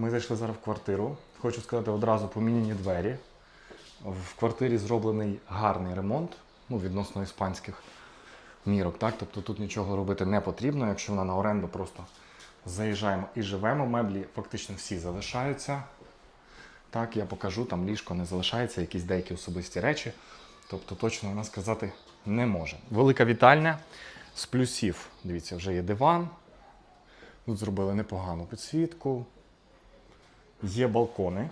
Ми зайшли зараз в квартиру. Хочу сказати одразу поміняні двері. В квартирі зроблений гарний ремонт, ну, відносно іспанських мірок. Так? Тобто тут нічого робити не потрібно. Якщо вона на оренду, просто заїжджаємо і живемо. Меблі фактично всі залишаються. Так, я покажу, там ліжко не залишається, якісь деякі особисті речі. Тобто точно вона сказати не може. Велика вітальня з плюсів. Дивіться, вже є диван. Тут зробили непогану підсвітку. Є балкони.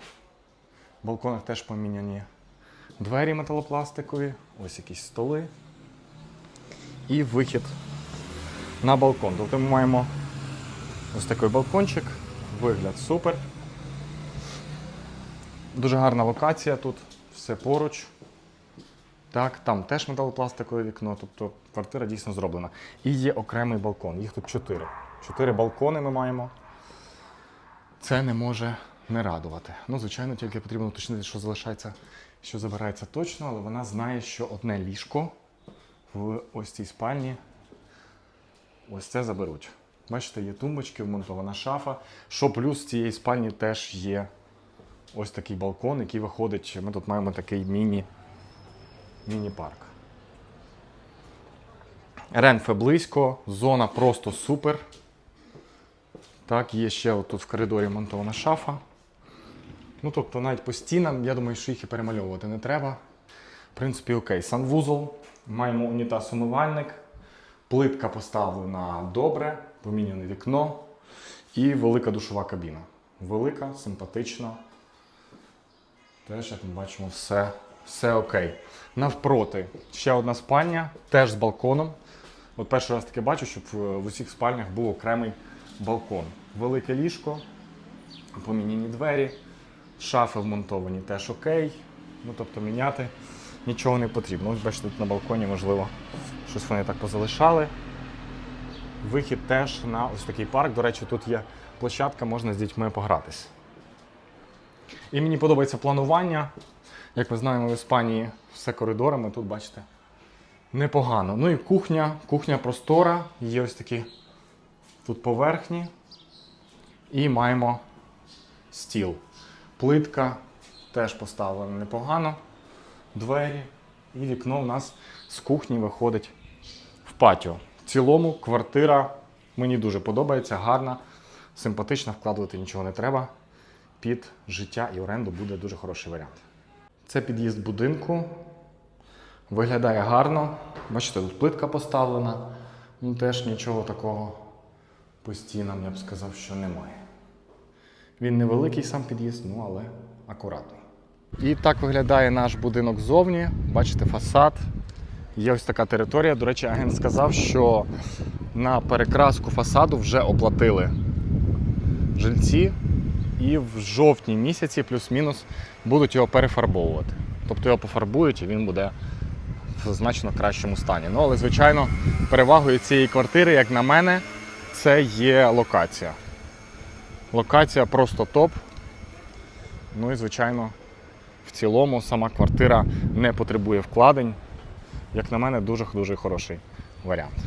В балконах теж поміняні двері металопластикові, ось якісь столи. І вихід на балкон. Тобто ми маємо ось такий балкончик, вигляд супер. Дуже гарна локація тут, все поруч. Так, там теж металопластикове вікно, тобто квартира дійсно зроблена. І є окремий балкон. Їх тут чотири. Чотири балкони ми маємо. Це не може не радувати. Ну, звичайно, тільки потрібно уточнити, що залишається, що забирається точно, але вона знає, що одне ліжко в ось цій спальні ось це заберуть. Бачите, є тумбочки, вмонтована шафа. Що плюс цієї спальні теж є ось такий балкон, який виходить. Ми тут маємо такий міні, міні-парк. Ренфе близько, зона просто супер. Так, є ще тут в коридорі монтована шафа. Ну, тобто, навіть по стінам, я думаю, що їх і перемальовувати не треба. В принципі, окей. Санвузол. Маємо унітаз умивальник. Плитка поставлена добре, поміняне вікно. І велика душова кабіна. Велика, симпатична. Теж, як ми бачимо, все, все окей. Навпроти ще одна спальня, теж з балконом. От перший раз таке бачу, щоб в в усіх спальнях був окремий балкон. Велике ліжко, поміняні двері, шафи вмонтовані теж окей. Ну, тобто міняти нічого не потрібно. Ось бачите, тут на балконі, можливо, щось вони так позалишали. Вихід теж на ось такий парк. До речі, тут є площадка, можна з дітьми погратись. І мені подобається планування. Як ми знаємо, в Іспанії все коридорами, тут бачите. Непогано. Ну і кухня, кухня простора, є ось такі тут поверхні. І маємо стіл. Плитка теж поставлена непогано. Двері. І вікно у нас з кухні виходить в патіо. В цілому квартира мені дуже подобається, гарна, симпатична, вкладувати нічого не треба. Під життя і оренду буде дуже хороший варіант. Це під'їзд будинку. Виглядає гарно. Бачите, тут плитка поставлена. Ну, теж нічого такого по стінам, я б сказав, що немає. Він невеликий сам під'їзд, ну але акуратний. І так виглядає наш будинок ззовні. Бачите, фасад. Є ось така територія. До речі, агент сказав, що на перекраску фасаду вже оплатили жильці, і в жовтні місяці, плюс-мінус, будуть його перефарбовувати. Тобто його пофарбують і він буде в значно кращому стані. Ну, але, звичайно, перевагою цієї квартири, як на мене, це є локація. Локація просто топ. Ну і, звичайно, в цілому сама квартира не потребує вкладень. Як на мене, дуже-дуже хороший варіант.